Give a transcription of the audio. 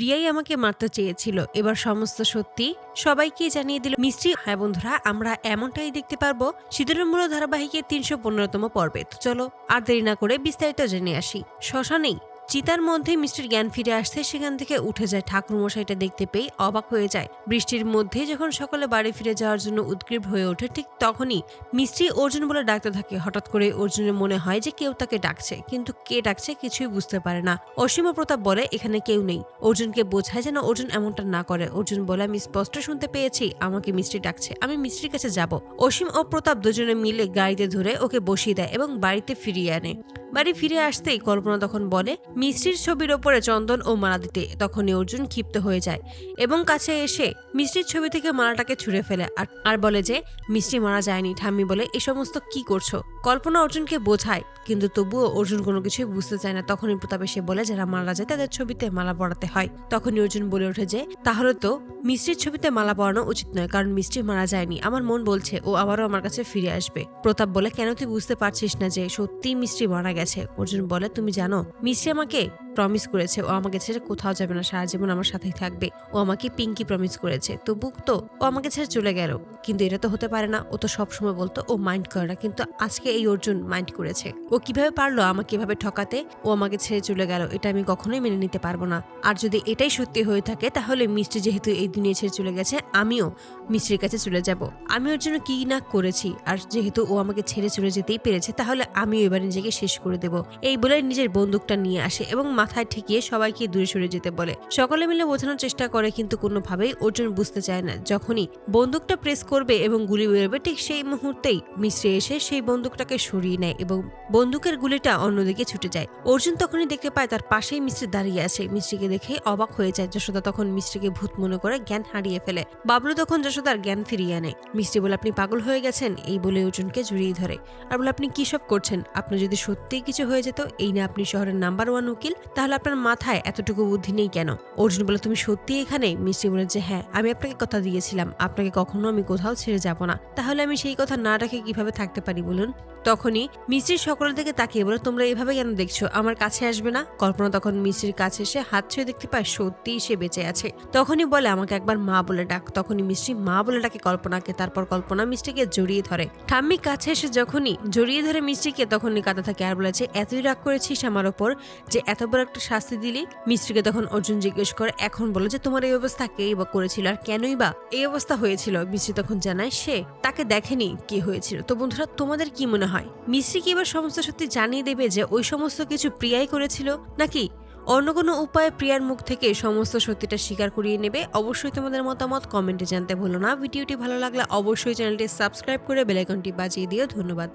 প্রিয়াই আমাকে মারতে চেয়েছিল। এবার সমস্ত সত্যি সবাইকে জানিয়ে দিল মিস্ত্রি হ্যাঁ বন্ধুরা, আমরা এমনটাই দেখতে পারব শীতলের মূল ধারাবাহিকের তিনশো পনেরোতম পর্বে। তো চলো আর দেরি না করে বিস্তারিত জেনে আসি। শ্মশানেই চিতার মধ্যে মিষ্টির জ্ঞান ফিরে আসতে সেখান থেকে উঠে যায়। ঠাকুরমশাইটা দেখতে পেয়ে অবাক হয়ে যায়। বৃষ্টির মধ্যে যখন সকলে বাড়ি ফিরে যাওয়ার জন্য উদ্গ্রীব হয়ে ওঠে, ঠিক তখনই মিষ্টি অর্জুন বলে ডাকতে থাকে। হঠাৎ করে অর্জুনের মনে হয় যে কেউ তাকে ডাকছে, কিন্তু কে ডাকছে কিছুই বুঝতে পারে না। অসীম প্রতাপ বলে, এখানে কেউ নেই। অর্জুনকে বোঝায় যেন অর্জুন এমনটা না করে। অর্জুন বলে, আমি স্পষ্ট শুনতে পেয়েছি, আমাকে মিষ্টি ডাকছে, আমি মিষ্টির কাছে যাব। অসীম ও প্রতাপ দুজনে মিলে গাড়িতে ধরে ওকে বসিয়ে দেয় এবং বাড়িতে ফিরিয়ে আনে। বাড়ি ফিরে আসতেই কল্পনা তখন বলে মিষ্টির ছবির ওপরে চন্দন ও মালা দিতে তখনই অর্জুন ক্ষিপ্ত হয়ে যায় এবং কাছে এসে মিষ্টির ছবি থেকে মালাটাকে ছুঁড়ে ফেলে আর আর বলে যে, মিষ্টি মারা যায়নি, ঠাম্মি বলে, এ সমস্ত কি করছ? কল্পনা অর্জুনকে বোঝায়, কিন্তু তবুও অর্জুন কোনো কিছুই বুঝতে চায় না। তখনই প্রতাপ এসে বলে যারা মারা যায়, তাদের ছবিতে মালা পড়াতে হয়। তখনই অর্জুন বলে ওঠে যে, তাহলে তো মিষ্টির ছবিতে মালা পরানো উচিত নয়, কারণ মিষ্টি মারা যায়নি। আমার মন বলছে, ও আবারও আমার কাছে ফিরে আসবে। প্রতাপ বলে, কেন তুই বুঝতে পারছিস না যে সত্যি মিষ্টি মারা গেছে? অর্জুন বলে, তুমি জানো, মিষ্টি আমাকে প্রমিস করেছে। ও আমাকে ছেড়ে কোথাও যাবে না, সারা জীবন আমার সাথেই থাকবে। ও আমাকে পিঙ্কি প্রমিস করেছে। তবু তো ও আমাকে ছেড়ে চলে গেল। কিন্তু এটা তো হতে পারে না। ও তো সবসময় বলতো, ও মাইন্ড করে না। কিন্তু আজকে এই অর্জুন মাইন্ড করেছে। ও কীভাবে পারল আমাকে এভাবে ঠকাতে? ও আমাকে ছেড়ে চলে গেল। এটা আমি কখনোই মেনে নিতে পারব না। আর যদি এটাই সত্যি হয়ে থাকে, তাহলে মিষ্টি যেহেতু এই দুনিয়া ছেড়ে চলে গেছে, আমিও মিষ্টির কাছে চলে যাব। আমি ওর জন্য কি না করেছি? আর যেহেতু ও আমাকে ছেড়ে চলে যেতেই পেরেছে, তাহলে আমিও এবার নিজেকে শেষ করে দেব। এই বলে নিজের বন্দুকটা নিয়ে আসে। এবং মাথায় ঠেকিয়ে সবাইকে দূরে সরে যেতে বলে। সকলে মিলে বোঝানোর চেষ্টা করে কিন্তু কোনোভাবেই অর্জুন বুঝতে চায় না। যখনই বন্দুকটা প্রেস করবে এবং গুলি বেরোবে, ঠিক সেই মুহূর্তেই মিশ্রে এসে সেই বন্দুকটাকে সরিয়ে নেয় এবং বন্দুকের গুলিটা অন্যদিকে ছুটে যায়। অর্জুন তখনই দেখতে পায় তার পাশেই মিস্ত্রি দাঁড়িয়ে আছে। মিস্ত্রিকে দেখে অবাক হয়ে যায় যশোদা তখন মিস্ত্রিকে ভূত মনে করে জ্ঞান হারিয়ে ফেলে। বাবলু তখন যশোদার জ্ঞান ফিরিয়ে আনে। মিষ্টি বলে, আপনি পাগল হয়ে গেছেন? এই বলে অর্জুনকে জড়িয়ে ধরে। আর বলে, আপনি কি সব করছেন? আপনার যদি সত্যিই কিছু হয়ে যেত, এই না আপনি শহরের নাম্বার ওয়ান উকিল, তাহলে আপনার মাথায় এতটুকু বুদ্ধি নেই কেন? অর্জুন বলে, তুমি সত্যি এখানে? মিষ্টি বলে, যে হ্যাঁ আমি আপনাকে কথা দিয়েছিলাম। আপনাকে কখনো আমি কোথাও ছেড়ে যাব না। তাহলে আমি সেই কথা না রাখে কীভাবে থাকতে পারি বলুন? তখনই মিষ্টির সকলের দিকে তাকিয়ে বলে, তোমরা এভাবে কেন দেখছ? আমার কাছে আসবে না? কল্পনা তখন মিষ্টির কাছে এসে হাত ছুঁয়ে দেখতে পায়, সত্যিই সে বেঁচে আছে। তখনই বলে, আমাকে একবার মা বলে ডাক। তখনই মিষ্টি মা বলে ডাকে কল্পনাকে, তারপর কল্পনা মিষ্টিকে জড়িয়ে ধরে। ঠাম্মি কাছে এসে যখনই জড়িয়ে ধরে মিষ্টিকে তখনই কাঁদা থাকে আর বলেছে, এতই রাগ করেছিস আমার ওপর যে এত বড় একটা শাস্তি দিলি? মিষ্টিকে তখন অর্জুন জিজ্ঞেস করে, এখন বলো যে তোমার এই অবস্থা কেই বা করেছিল আর কেনই বা এই অবস্থা হয়েছিল? মিষ্টি তখন জানায়, সে তাকে দেখেনি কি হয়েছিল। তো বন্ধুরা, তোমাদের কি মনে হয়। মিশ্রি কি এবার সমস্ত সত্যি জানিয়ে দেবে যে ওই সমস্ত কিছু প্রিয়াই করেছিল? নাকি অন্য কোনো উপায়ে প্রিয়ার মুখ থেকে সমস্ত সত্যিটা স্বীকার করিয়ে নেবে? অবশ্যই তোমাদের মতামত কমেন্টে জানতে ভুলো না। ভিডিওটি ভালো লাগলে অবশ্যই চ্যানেলটি সাবস্ক্রাইব করে বেলাইকনটি বাজিয়ে দিও। ধন্যবাদ।